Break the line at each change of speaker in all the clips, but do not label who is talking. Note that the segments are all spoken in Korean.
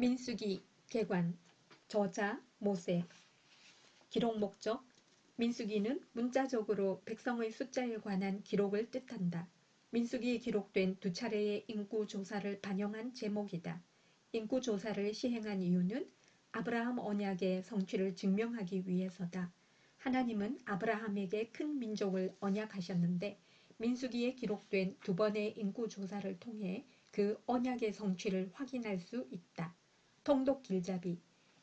민수기 개관 저자 모세 기록 목적 민수기는 문자적으로 백성의 숫자에 관한 기록을 뜻한다. 민수기에 기록된 두 차례의 인구 조사를 반영한 제목이다. 인구 조사를 시행한 이유는 아브라함 언약의 성취를 증명하기 위해서다. 하나님은 아브라함에게 큰 민족을 언약하셨는데 민수기에 기록된 두 번의 인구 조사를 통해 그 언약의 성취를 확인할 수 있다. 통독 길잡이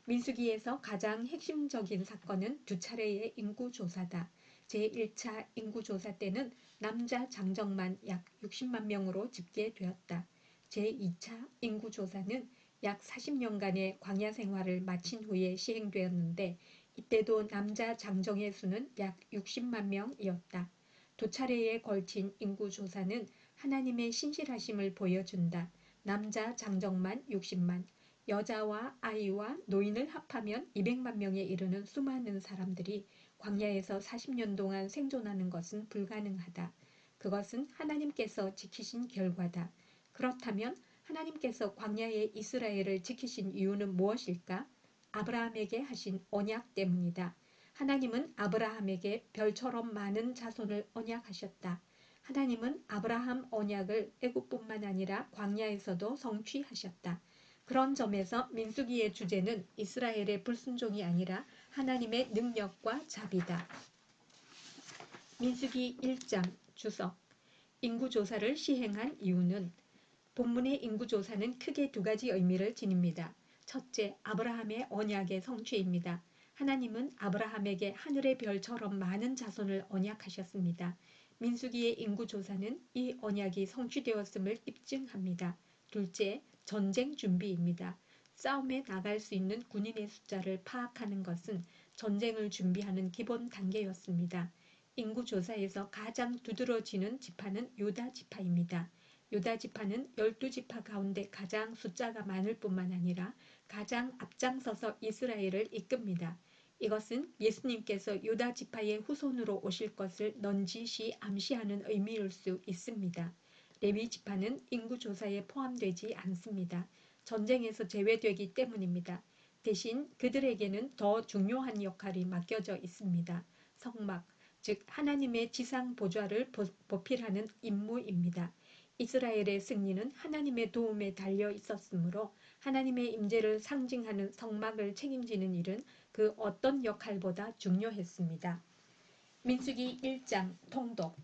민수기에서 가장 핵심적인 사건은 두 차례의 인구조사다. 제1차 인구조사 때는 남자 장정만 약 60만 명으로 집계되었다. 제2차 인구조사는 약 40년간의 광야 생활을 마친 후에 시행되었는데 이때도 남자 장정의 수는 약 60만 명이었다. 두 차례에 걸친 인구조사는 하나님의 신실하심을 보여준다. 남자 장정만 60만, 여자와 아이와 노인을 합하면 200만 명에 이르는 수많은 사람들이 광야에서 40년 동안 생존하는 것은 불가능하다. 그것은 하나님께서 지키신 결과다. 그렇다면 하나님께서 광야의 이스라엘을 지키신 이유는 무엇일까? 아브라함에게 하신 언약 때문이다. 하나님은 아브라함에게 별처럼 많은 자손을 언약하셨다. 하나님은 아브라함 언약을 애굽뿐만 아니라 광야에서도 성취하셨다. 그런 점에서 민수기의 주제는 이스라엘의 불순종이 아니라 하나님의 능력과 자비다. 민수기 1장 주석 인구조사를 시행한 이유는 본문의 인구조사는 크게 두 가지 의미를 지닙니다. 첫째, 아브라함의 언약의 성취입니다. 하나님은 아브라함에게 하늘의 별처럼 많은 자손을 언약하셨습니다. 민수기의 인구조사는 이 언약이 성취되었음을 입증합니다. 둘째, 전쟁 준비입니다. 싸움에 나갈 수 있는 군인의 숫자를 파악하는 것은 전쟁을 준비하는 기본 단계였습니다. 인구조사에서 가장 두드러지는 지파는 유다 지파입니다. 유다 지파는 열두 지파 가운데 가장 숫자가 많을 뿐만 아니라 가장 앞장서서 이스라엘을 이끕니다. 이것은 예수님께서 유다 지파의 후손으로 오실 것을 넌지시 암시하는 의미일 수 있습니다. 레위 지파는 인구 조사에 포함되지 않습니다. 전쟁에서 제외되기 때문입니다. 대신 그들에게는 더 중요한 역할이 맡겨져 있습니다. 성막, 즉 하나님의 지상 보좌를 보필하는 임무입니다. 이스라엘의 승리는 하나님의 도움에 달려 있었으므로 하나님의 임재를 상징하는 성막을 책임지는 일은 그 어떤 역할보다 중요했습니다. 민수기 1장 통독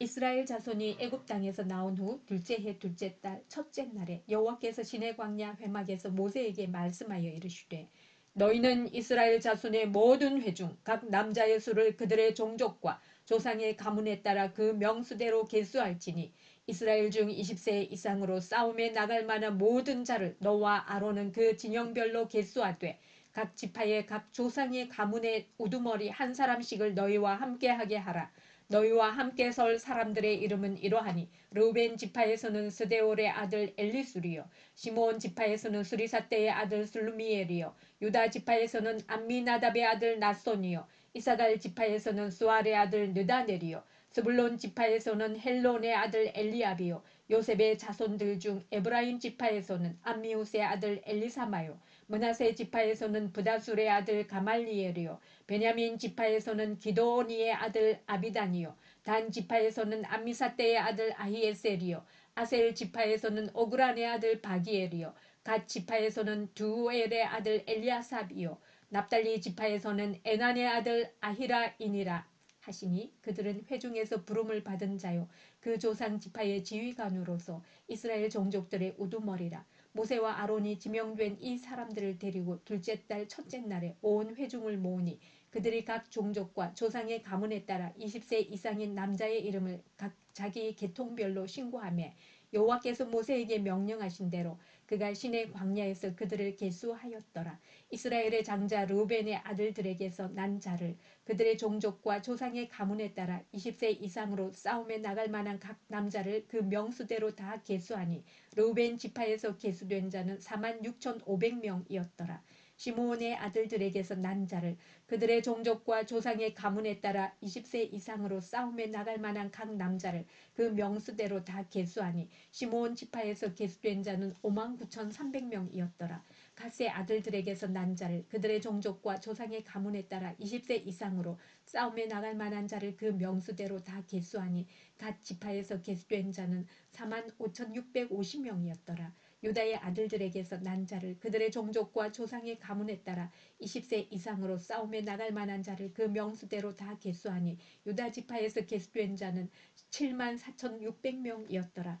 이스라엘 자손이 애굽 땅에서 나온 후 둘째 해 둘째 달 첫째 날에 여호와께서 시내 광야 회막에서 모세에게 말씀하여 이르시되 너희는 이스라엘 자손의 모든 회중 각 남자의 수를 그들의 종족과 조상의 가문에 따라 그 명수대로 계수할지니 이스라엘 중 20세 이상으로 싸움에 나갈 만한 모든 자를 너와 아론은 그 진영별로 계수하되 각 지파의 각 조상의 가문의 우두머리 한 사람씩을 너희와 함께하게 하라. 너희와 함께 설 사람들의 이름은 이러하니 르우벤 지파에서는 스데올의 아들 엘리수리요 시몬 지파에서는 수리사떼의 아들 슬루미엘이요 유다 지파에서는 암미나답의 아들 나손이요 이사갈 지파에서는 수알의 아들 느다넬이요 스불론 지파에서는 헬론의 아들 엘리압이요 요셉의 자손들 중 에브라임 지파에서는 암미우스의 아들 엘리사마요 문하세 지파에서는 부다술의 아들 가말리엘이요 베냐민 지파에서는 기도니의 아들 아비단이요 단 지파에서는 암미사떼의 아들 아히에셀이요 아셀 지파에서는 오그란의 아들 바기엘이요 갓 지파에서는 두엘의 아들 엘리아삽이요 납달리 지파에서는 에난의 아들 아히라이니라 하시니 그들은 회중에서 부름을 받은 자요 그 조상 지파의 지휘관으로서 이스라엘 종족들의 우두머리라 모세와 아론이 지명된 이 사람들을 데리고 둘째 달 첫째 날에 온 회중을 모으니 그들이 각 종족과 조상의 가문에 따라 20세 이상인 남자의 이름을 각 자기 계통별로 신고하며 여호와께서 모세에게 명령하신 대로 그가 신의 광야에서 그들을 계수하였더라. 이스라엘의 장자 루벤의 아들들에게서 난 자를 그들의 종족과 조상의 가문에 따라 20세 이상으로 싸움에 나갈 만한 각 남자를 그 명수대로 다 계수하니 루벤 지파에서 계수된 자는 4만 6천 5백명이었더라. 시므온의 아들들에게서 난 자를 그들의 종족과 조상의 가문에 따라 20세 이상으로 싸움에 나갈 만한 각 남자를 그 명수대로 다 계수하니 시므온 지파에서 계수된 자는 5만 9천 3백명이었더라. 갓의 아들들에게서 난 자를 그들의 종족과 조상의 가문에 따라 20세 이상으로 싸움에 나갈 만한 자를 그 명수대로 다 계수하니 갓 지파에서 계수된 자는 4만 5천 650명이었더라. 유다의 아들들에게서 난 자를 그들의 종족과 조상의 가문에 따라 20세 이상으로 싸움에 나갈 만한 자를 그 명수대로 다 계수하니 유다 지파에서 계수된 자는 7만 4천 6백명이었더라.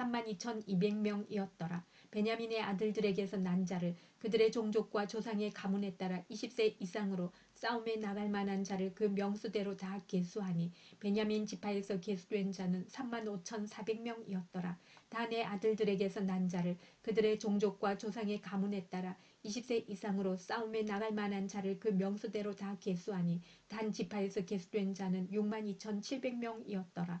3만 2,200명이었더라. 베냐민의 아들들에게서 난 자를 그들의 종족과 조상의 가문에 따라 20세 이상으로 싸움에 나갈 만한 자를 그 명수대로 다 계수하니 베냐민 지파에서 계수된 자는 3만 5천 4백명이었더라. 단의 아들들에게서 난 자를 그들의 종족과 조상의 가문에 따라 20세 이상으로 싸움에 나갈 만한 자를 그 명수대로 다 계수하니 단 지파에서 계수된 자는 6만 2천 7백명이었더라.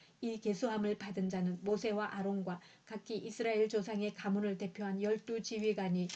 이 계수함을 받은 자는 모세와 아론과 각기 이스라엘 조상의 가문을 대표한 열두 지휘관이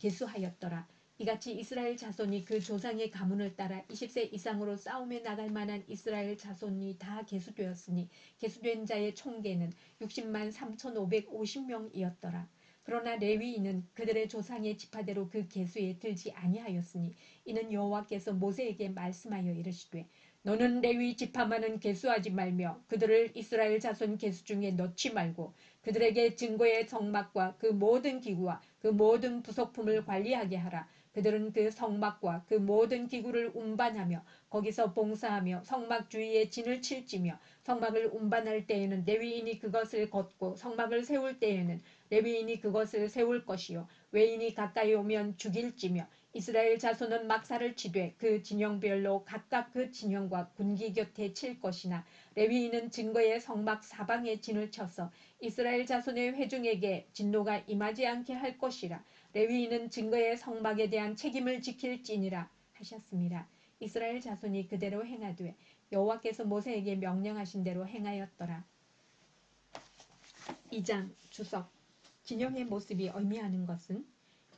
계수하였더라. 이같이 이스라엘 자손이 그 조상의 가문을 따라 20세 이상으로 싸움에 나갈 만한 이스라엘 자손이 다 계수되었으니 계수된 자의 총계는 60만 3,550명이었더라. 그러나 레위인은 그들의 조상의 지파대로 그 계수에 들지 아니하였으니 이는 여호와께서 모세에게 말씀하여 이르시되 너는 레위 지파만은 계수하지 말며 그들을 이스라엘 자손 계수 중에 넣지 말고 그들에게 증거의 성막과 그 모든 기구와 그 모든 부속품을 관리하게 하라. 그들은 그 성막과 그 모든 기구를 운반하며 거기서 봉사하며 성막 주위에 진을 칠지며 성막을 운반할 때에는 레위인이 그것을 걷고 성막을 세울 때에는 레위인이 그것을 세울 것이요 외인이 가까이 오면 죽일지며 이스라엘 자손은 막사를 치되 그 진영별로 각각 그 진영과 군기 곁에 칠 것이나 레위인은 증거의 성막 사방에 진을 쳐서 이스라엘 자손의 회중에게 진노가 임하지 않게 할 것이라 레위인은 증거의 성막에 대한 책임을 지킬지니라 하셨습니다. 이스라엘 자손이 그대로 행하되 여호와께서 모세에게 명령하신 대로 행하였더라. 2장 주석 진영의 모습이 의미하는 것은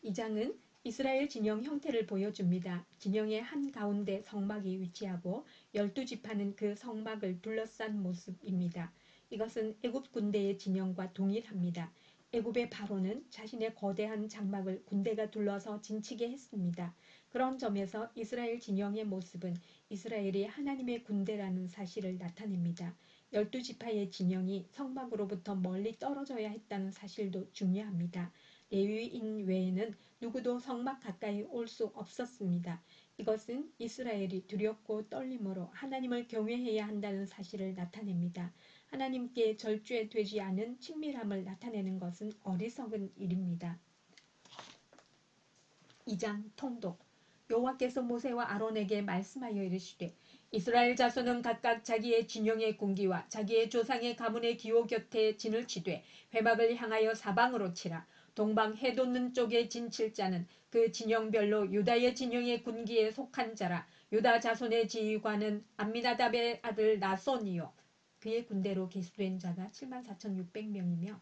이 장은 이스라엘 진영 형태를 보여줍니다. 진영의 한가운데 성막이 위치하고 열두 지파는 그 성막을 둘러싼 모습입니다. 이것은 애굽 군대의 진영과 동일합니다. 애굽의 바로는 자신의 거대한 장막을 군대가 둘러서 진치게 했습니다. 그런 점에서 이스라엘 진영의 모습은 이스라엘이 하나님의 군대라는 사실을 나타냅니다. 열두 지파의 진영이 성막으로부터 멀리 떨어져야 했다는 사실도 중요합니다. 레위인 외에는 누구도 성막 가까이 올 수 없었습니다. 이것은 이스라엘이 두렵고 떨림으로 하나님을 경외해야 한다는 사실을 나타냅니다. 하나님께 절제되지 않은 친밀함을 나타내는 것은 어리석은 일입니다. 2장 통독 여호와께서 모세와 아론에게 말씀하여 이르시되 이스라엘 자손은 각각 자기의 진영의 군기와 자기의 조상의 가문의 기호 곁에 진을 치되 회막을 향하여 사방으로 치라 동방 해돋는 쪽에 진칠 자는 그 진영별로 유다의 진영의 군기에 속한 자라. 유다 자손의 지휘관은 암미나답의 아들 나손이요. 그의 군대로 계수된 자가 7만 4천 6백명이며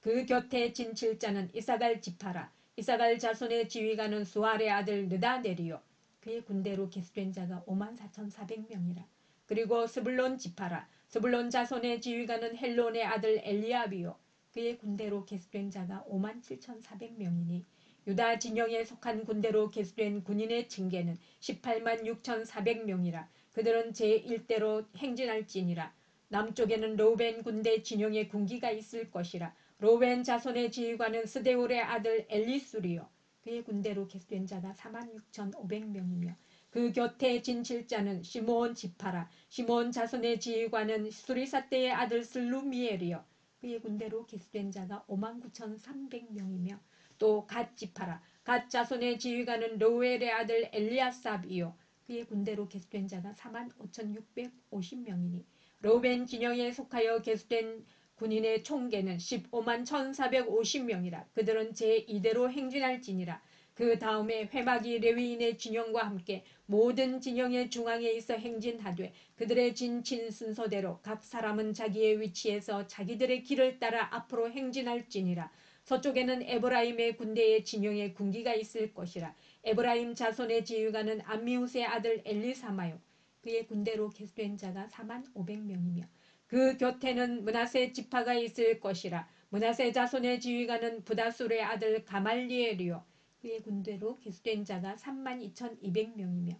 그 곁에 진칠 자는 이사갈 지파라. 이사갈 자손의 지휘관은 수알의 아들 느다넬이요. 그의 군대로 계수된 자가 5만 4,400명이라. 그리고 스불론 지파라. 스불론 자손의 지휘관은 헬론의 아들 엘리압이요 그의 군대로 계수된 자가 5만 7,400명이니 유다 진영에 속한 군대로 계수된 군인의 징계는 18만 6,400명이라 그들은 제1대로 행진할지니라. 남쪽에는 로벤 군대 진영의 군기가 있을 것이라. 로벤 자손의 지휘관은 스데울의 아들 엘리수리요. 그의 군대로 계수된 자가 4만 6,500명이며 그 곁에 진칠자는 시몬 지파라. 시몬 자손의 지휘관은 수리사 때의 아들 슬루미엘이요 그의 군대로 계수된 자가 5만 9,300명이며 또 갓 지파라. 갓 자손의 지휘관은 로웰의 아들 엘리아삽이요. 그의 군대로 계수된 자가 4만 5,650명이니 로벤 진영에 속하여 계수된 군인의 총계는 15만 1,450명이라 그들은 제2대로 행진할지니라 그 다음에 회막이 레위인의 진영과 함께 모든 진영의 중앙에 있어 행진하되 그들의 진친 순서대로 각 사람은 자기의 위치에서 자기들의 길을 따라 앞으로 행진할지니라. 서쪽에는 에브라임의 군대의 진영에 군기가 있을 것이라. 에브라임 자손의 지휘관은 암미우스의 아들 엘리사마요. 그의 군대로 계수된 자가 4만 500명이며 그 곁에는 문하세 지파가 있을 것이라. 문하세 자손의 지휘관은 부다술의 아들 가말리엘이요 그의 군대로 계수된 자가 3만 2,200명이며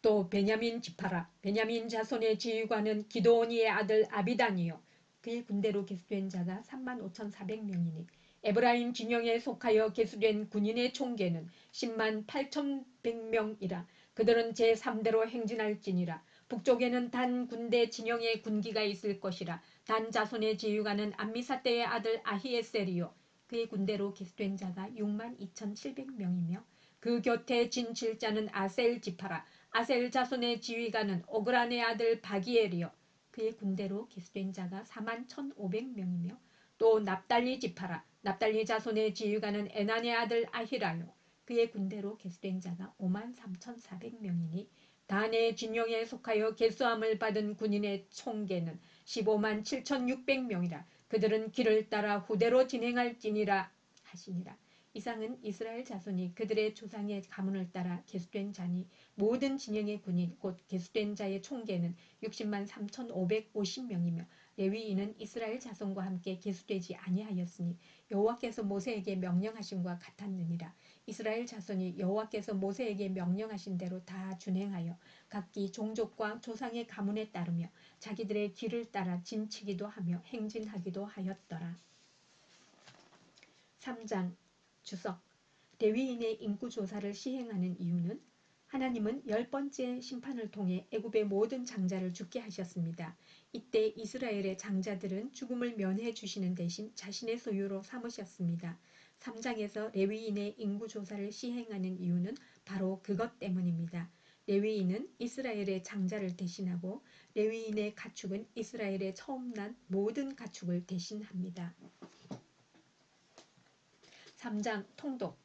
또 베냐민 지파라 베냐민 자손의 지휘관은 기도oni의 아들 아비단이요. 그의 군대로 계수된 자가 3만 5,400명이니 에브라임 진영에 속하여 계수된 군인의 총계는 10만 8,100명이라 그들은 제3대로 행진할지니라. 북쪽에는 단 군대 진영의 군기가 있을 것이라 단 자손의 지휘관은 암미사 때의 아들 아히에셀이요 그의 군대로 계수된 자가 6만 2,700명이며 그 곁에 진칠자는 아셀 지파라. 아셀 자손의 지휘관은 오그란의 아들 바기엘이요. 그의 군대로 계수된 자가 4만 1,500명이며 또 납달리 지파라. 납달리 자손의 지휘관은 에난의 아들 아히라요. 그의 군대로 계수된 자가 5만 3,400명이니 단의 진영에 속하여 계수함을 받은 군인의 총계는 15만 7,600명이라 그들은 길을 따라 후대로 진행할지니라 하시니라. 이상은 이스라엘 자손이 그들의 조상의 가문을 따라 계수된 자니 모든 진영의 군인 곧 계수된 자의 총계는 60만 3,550명이며 레위인은 이스라엘 자손과 함께 계수되지 아니하였으니 여호와께서 모세에게 명령하신과 같았느니라. 이스라엘 자손이 여호와께서 모세에게 명령하신 대로 다 준행하여 각기 종족과 조상의 가문에 따르며 자기들의 길을 따라 진치기도 하며 행진하기도 하였더라. 3장 주석 레위인의 인구 조사를 시행하는 이유는 하나님은 열 번째 심판을 통해 애굽의 모든 장자를 죽게 하셨습니다. 이때 이스라엘의 장자들은 죽음을 면해 주시는 대신 자신의 소유로 삼으셨습니다. 3장에서 레위인의 인구 조사를 시행하는 이유는 바로 그것 때문입니다. 레위인은 이스라엘의 장자를 대신하고 레위인의 가축은 이스라엘의 처음 난 모든 가축을 대신합니다. 3장 통독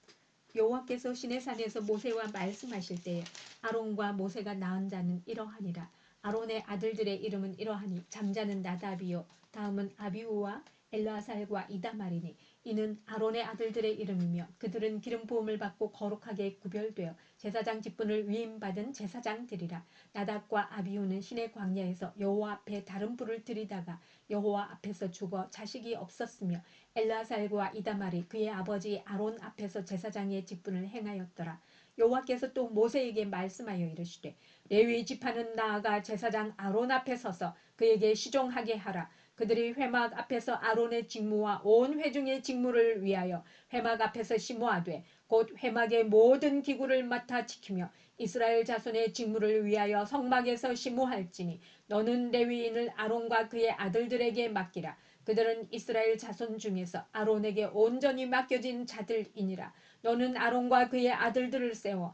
여호와께서 시내산에서 모세와 말씀하실 때에 아론과 모세가 낳은 자는 이러하니라. 아론의 아들들의 이름은 이러하니 장자는 나답이요 다음은 아비우와 엘라살과 이다말이니 이는 아론의 아들들의 이름이며 그들은 기름 부음을 받고 거룩하게 구별되어 제사장 직분을 위임받은 제사장들이라. 나답과 아비우는 신의 광야에서 여호와 앞에 다른 불을 들이다가 여호와 앞에서 죽어 자식이 없었으며 엘라살과 이다말이 그의 아버지 아론 앞에서 제사장의 직분을 행하였더라. 여호와께서 또 모세에게 말씀하여 이르시되 레위 지파는 나아가 제사장 아론 앞에 서서 그에게 시종하게 하라 그들이 회막 앞에서 아론의 직무와 온 회중의 직무를 위하여 회막 앞에서 심호하되 곧 회막의 모든 기구를 맡아 지키며 이스라엘 자손의 직무를 위하여 성막에서 심호할지니 너는 레위인을 아론과 그의 아들들에게 맡기라. 그들은 이스라엘 자손 중에서 아론에게 온전히 맡겨진 자들이니라. 너는 아론과 그의 아들들을 세워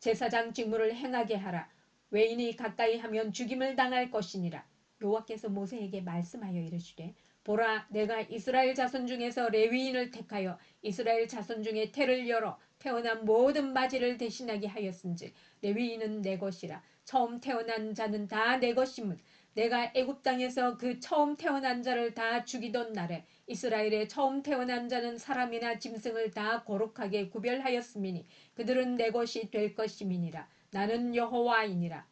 제사장 직무를 행하게 하라. 외인이 가까이 하면 죽임을 당할 것이니라 여호와께서 모세에게 말씀하여 이르시되 보라 내가 이스라엘 자손 중에서 레위인을 택하여 이스라엘 자손 중에 태를 열어 태어난 모든 마지를 대신하게 하였은즉 레위인은 내 것이라. 처음 태어난 자는 다 내 것임은 내가 애굽 땅에서 그 처음 태어난 자를 다 죽이던 날에 이스라엘의 처음 태어난 자는 사람이나 짐승을 다 거룩하게 구별하였음이니 그들은 내 것이 될 것임이니라. 나는 여호와이니라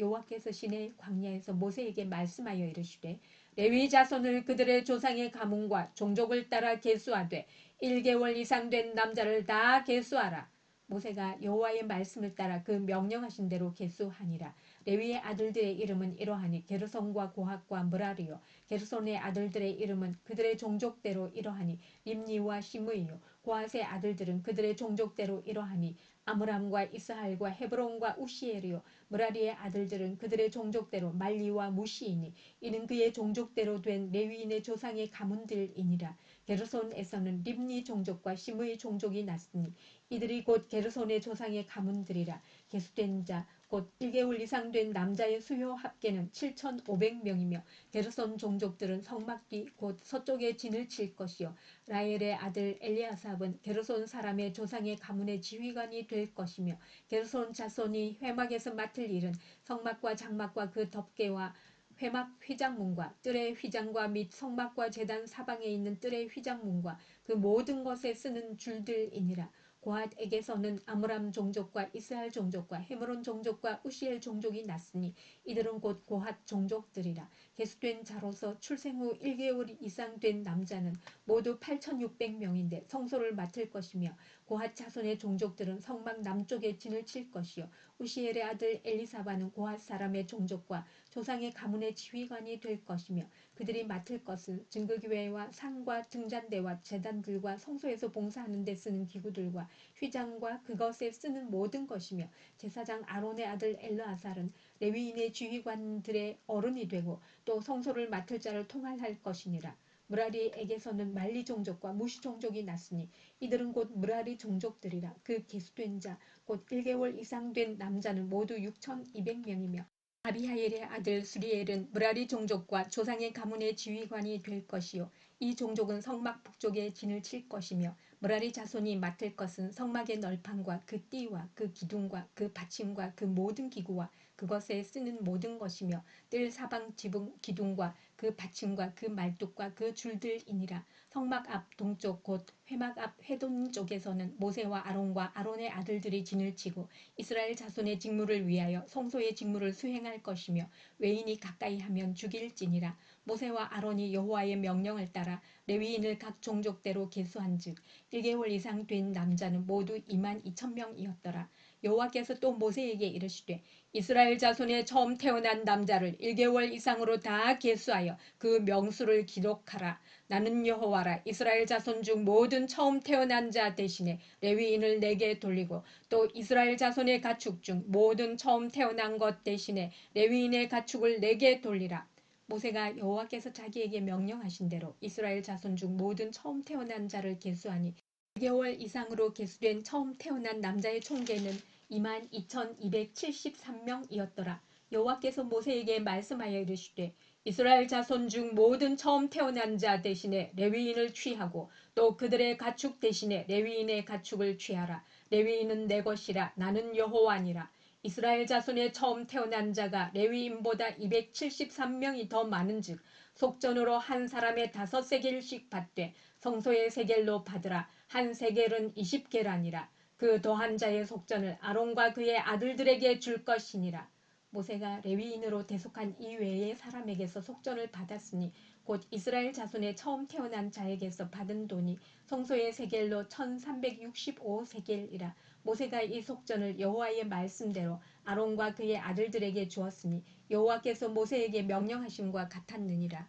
여호와께서 시내 광야에서 모세에게 말씀하여 이르시되 레위 자손을 그들의 조상의 가문과 종족을 따라 계수하되 1개월 이상 된 남자를 다 계수하라. 모세가 여호와의 말씀을 따라 그 명령하신 대로 계수하니라. 레위의 아들들의 이름은 이러하니 게르손과 고학과 무라리요. 게르손의 아들들의 이름은 그들의 종족대로 이러하니 림니와 시므이요. 고핫의 아들들은 그들의 종족대로 이러하니 아므람과 이스할과 헤브론과 우시엘이요. 무라리의 아들들은 그들의 종족대로 말리와 무시이니 이는 그의 종족대로 된 레위인의 조상의 가문들이니라. 게르손에서는 립니 종족과 시므의 종족이 났으니 이들이 곧 게르손의 조상의 가문들이라. 계수된 자 곧 1개월 이상 된 남자의 수요 합계는 7,500명이며 게르손 종족들은 성막 뒤곧 서쪽에 진을 칠 것이요 라헬의 아들 엘리아삽은 게르손 사람의 조상의 가문의 지휘관이 될 것이며 게르손 자손이 회막에서 맡을 일은 성막과 장막과 그 덮개와 회막 휘장문과 뜰의 휘장과 및 성막과 재단 사방에 있는 뜰의 휘장문과 그 모든 것에 쓰는 줄들이니라. 고핫에게서는 아므람 종족과 이스라엘 종족과 헤므론 종족과 우시엘 종족이 났으니 이들은 곧 고핫 종족들이라. 개수된 자로서 출생 후 1개월 이상 된 남자는 모두 8,600명인데 성소를 맡을 것이며 고핫 자손의 종족들은 성막 남쪽에 진을 칠 것이요 우시엘의 아들 엘리사바는 고핫 사람의 종족과 조상의 가문의 지휘관이 될 것이며 그들이 맡을 것은 증거교회와 상과 등잔대와 재단들과 성소에서 봉사하는 데 쓰는 기구들과 휘장과 그것에 쓰는 모든 것이며 제사장 아론의 아들 엘르아살은 레위인의 지휘관들의 어른이 되고 또 성소를 맡을 자를 통할할 것이니라. 무라리에게서는 말리 종족과 무시 종족이 났으니 이들은 곧 무라리 종족들이라. 그 계수된 자 곧 1개월 이상 된 남자는 모두 6,200명이며 아비하엘의 아들 수리엘은 무라리 종족과 조상의 가문의 지휘관이 될 것이요. 이 종족은 성막 북쪽에 진을 칠 것이며 무라리 자손이 맡을 것은 성막의 널판과 그 띠와 그 기둥과 그 받침과 그 모든 기구와 그것에 쓰는 모든 것이며 뜰 사방 지붕 기둥과 그 받침과 그 말뚝과 그 줄들이니라. 성막 앞 동쪽 곧 회막 앞 회돈 쪽에서는 모세와 아론과 아론의 아들들이 진을 치고 이스라엘 자손의 직무를 위하여 성소의 직무를 수행할 것이며 외인이 가까이 하면 죽일지니라. 모세와 아론이 여호와의 명령을 따라 레위인을 각 종족대로 계수한즉 1개월 이상 된 남자는 모두 2만 2천 명이었더라 여호와께서 또 모세에게 이르시되 이스라엘 자손의 처음 태어난 남자를 1개월 이상으로 다 계수하여 그 명수를 기록하라. 나는 여호와라 이스라엘 자손 중 모든 처음 태어난 자 대신에 레위인을 내게 돌리고 또 이스라엘 자손의 가축 중 모든 처음 태어난 것 대신에 레위인의 가축을 내게 돌리라. 모세가 여호와께서 자기에게 명령하신 대로 이스라엘 자손 중 모든 처음 태어난 자를 계수하니 2개월 이상으로 계수된 처음 태어난 남자의 총계는 22,273명이었더라. 여호와께서 모세에게 말씀하여 이르시되 이스라엘 자손 중 모든 처음 태어난 자 대신에 레위인을 취하고 또 그들의 가축 대신에 레위인의 가축을 취하라. 레위인은 내 것이라 나는 여호와니라. 이스라엘 자손의 처음 태어난 자가 레위인보다 273명이 더 많은즉 속전으로 한 사람의 다섯 세겔씩 받되 성소의 세겔로 받으라. 한 세겔은 20계란이라. 그 더한 자의 속전을 아론과 그의 아들들에게 줄 것이니라. 모세가 레위인으로 대속한 이외의 사람에게서 속전을 받았으니 곧 이스라엘 자손의 처음 태어난 자에게서 받은 돈이 성소의 세겔로 1365세겔이라. 모세가 이 속전을 여호와의 말씀대로 아론과 그의 아들들에게 주었으니 여호와께서 모세에게 명령하심과 같았느니라.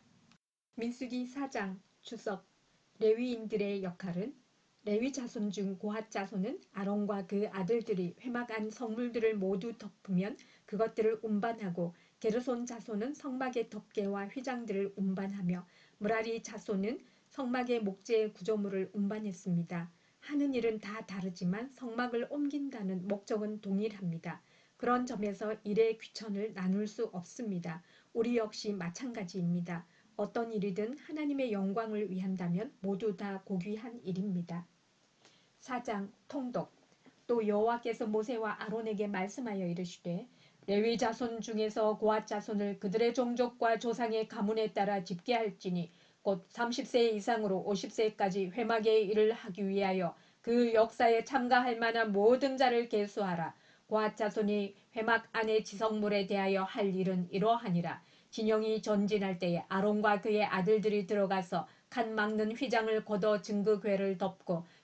민수기 4장 주석 레위인들의 역할은 레위 자손 중 고핫 자손은 아론과 그 아들들이 회막 안 성물들을 모두 덮으면 그것들을 운반하고 게르손 자손은 성막의 덮개와 휘장들을 운반하며 무라리 자손은 성막의 목재의 구조물을 운반했습니다. 하는 일은 다 다르지만 성막을 옮긴다는 목적은 동일합니다. 그런 점에서 일의 귀천을 나눌 수 없습니다. 우리 역시 마찬가지입니다. 어떤 일이든 하나님의 영광을 위한다면 모두 다 고귀한 일입니다. 4장 통독 또 여호와께서 모세와 아론에게 말씀하여 이르시되 레위 자손 중에서 고앗 자손을 그들의 종족과 조상의 가문에 따라 집계할지니 곧 30세 이상으로 50세까지 회막의 일을 하기 위하여 그 역사에 참가할 만한 모든 자를 계수하라. 고앗 자손이 회막 안의 지성물에 대하여 할 일은 이러하니라. 진영이 전진할 때에 아론과 그의 아들들이 들어가서 칸 막는 휘장을 걷어 증거궤를 덮고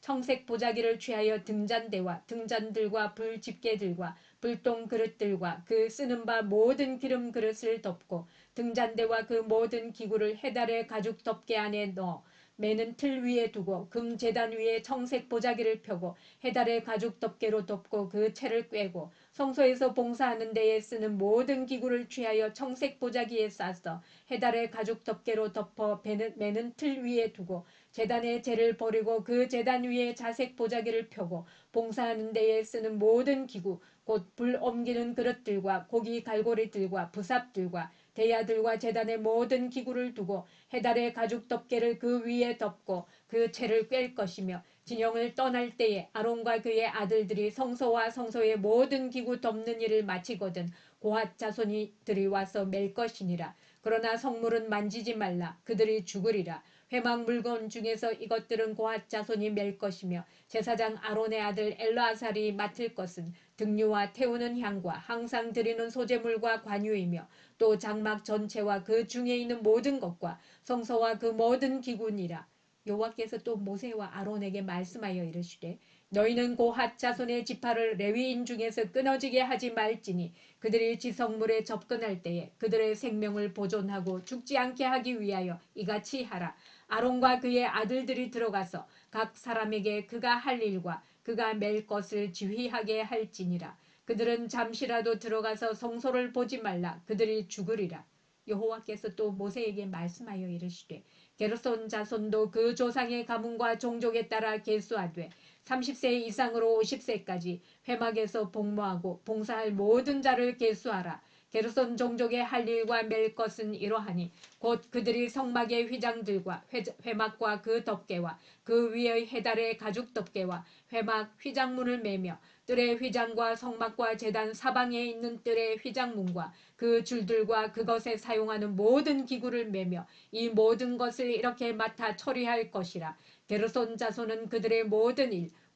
청색 보자기를 취하여 등잔대와 등잔들과 불집게들과 불똥 그릇들과 그 쓰는 바 모든 기름 그릇을 덮고 등잔대와 그 모든 기구를 해달의 가죽 덮개 안에 넣어 매는 틀 위에 두고 금 재단 위에 청색 보자기를 펴고 해달의 가죽 덮개로 덮고 그 채를 꿰고 성소에서 봉사하는 데에 쓰는 모든 기구를 취하여 청색 보자기에 싸서 해달의 가죽 덮개로 덮어 매는 틀 위에 두고 재단의 재를 버리고 그 재단 위에 자색 보자기를 펴고 봉사하는 데에 쓰는 모든 기구 곧 불 옮기는 그릇들과 고기 갈고리들과 부삽들과 대야들과 재단의 모든 기구를 두고 해달의 가죽 덮개를 그 위에 덮고 그 채를 꿰 것이며 진영을 떠날 때에 아론과 그의 아들들이 성소와 성소의 모든 기구 덮는 일을 마치거든 고핫 자손이 들이 와서 맬 것이니라. 그러나 성물은 만지지 말라. 그들이 죽으리라. 회막 물건 중에서 이것들은 고핫 자손이 맬 것이며 제사장 아론의 아들 엘라살이 맡을 것은 등류와 태우는 향과 항상 드리는 소재물과 관유이며 또 장막 전체와 그 중에 있는 모든 것과 성서와 그 모든 기구니라. 여호와께서 또 모세와 아론에게 말씀하여 이르시되 너희는 고핫 자손의 지파를 레위인 중에서 끊어지게 하지 말지니 그들이 지성물에 접근할 때에 그들의 생명을 보존하고 죽지 않게 하기 위하여 이같이 하라. 아론과 그의 아들들이 들어가서 각 사람에게 그가 할 일과 그가 맬 것을 지휘하게 할지니라. 그들은 잠시라도 들어가서 성소를 보지 말라. 그들이 죽으리라. 여호와께서 또 모세에게 말씀하여 이르시되 게르손 자손도 그 조상의 가문과 종족에 따라 계수하되 30세 이상으로 50세까지 회막에서 복무하고 봉사할 모든 자를 계수하라. 게르손 종족의 할 일과 맬 것은 이러하니 곧 그들이 성막의 휘장들과 회막과 그 덮개와 그 위의 해달의 가죽 덮개와 회막 휘장문을 매며 뜰의 휘장과 성막과 재단 사방에 있는 뜰의 휘장문과 그 줄들과 그것에 사용하는 모든 기구를 매며 이 모든 것을 이렇게 맡아 처리할 것이라 게르손 자손은 그들의 모든 일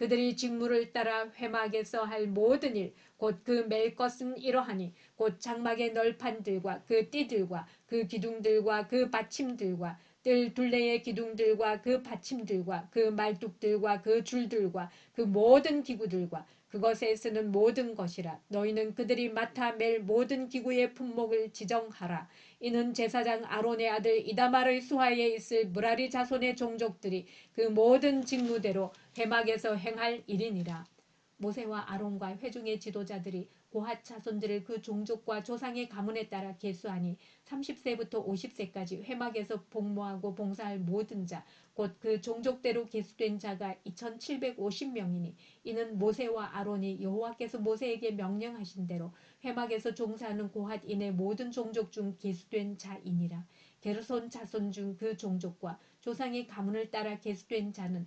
그들이 직무를 따라 회막에서 할 모든 일, 곧그맬 것은 이러하니 곧 장막의 널판들과 그 띠들과 그 기둥들과 그 받침들과 뜰 둘레의 기둥들과 그 받침들과 그 말뚝들과 그 줄들과 그 모든 기구들과 그것에 쓰는 모든 것이라. 너희는 그들이 맡아 맬 모든 기구의 품목을 지정하라. 이는 제사장 아론의 아들 이다말의 수하에 있을 무라리 자손의 종족들이 그 모든 직무대로 회막에서 행할 일이니라 모세와 아론과 회중의 지도자들이 고핫 자손들을 그 종족과 조상의 가문에 따라 계수하니 30세부터 50세까지 회막에서 복무하고 봉사할 모든 자, 곧 그 종족대로 계수된 자가 2750명이니 이는 모세와 아론이 여호와께서 모세에게 명령하신 대로 회막에서 종사하는 고핫인의 모든 종족 중 계수된 자이니라. 게르손 자손 중 그 종족과 조상의 가문을 따라 계수된 자는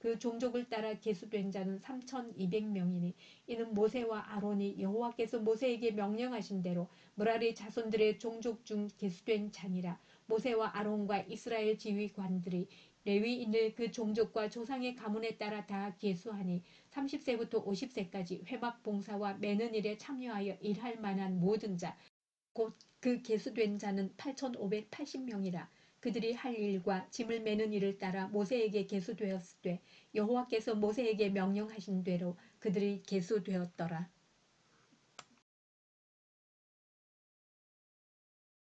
그 종족을 따라 계수된 자는 3,200명이니 이는 모세와 아론이 여호와께서 모세에게 명령하신 대로 무라리 자손들의 종족 중 계수된 자니라. 모세와 아론과 이스라엘 지휘관들이 레위인을 그 종족과 조상의 가문에 따라 다 계수하니 30세부터 50세까지 회막 봉사와 매는 일에 참여하여 일할 만한 모든 자 곧 그 계수된 자는 8,580명이라 그들이 할 일과 짐을 매는 일을 따라 모세에게 계수되었을 때 여호와께서 모세에게 명령하신 대로 그들이 계수되었더라.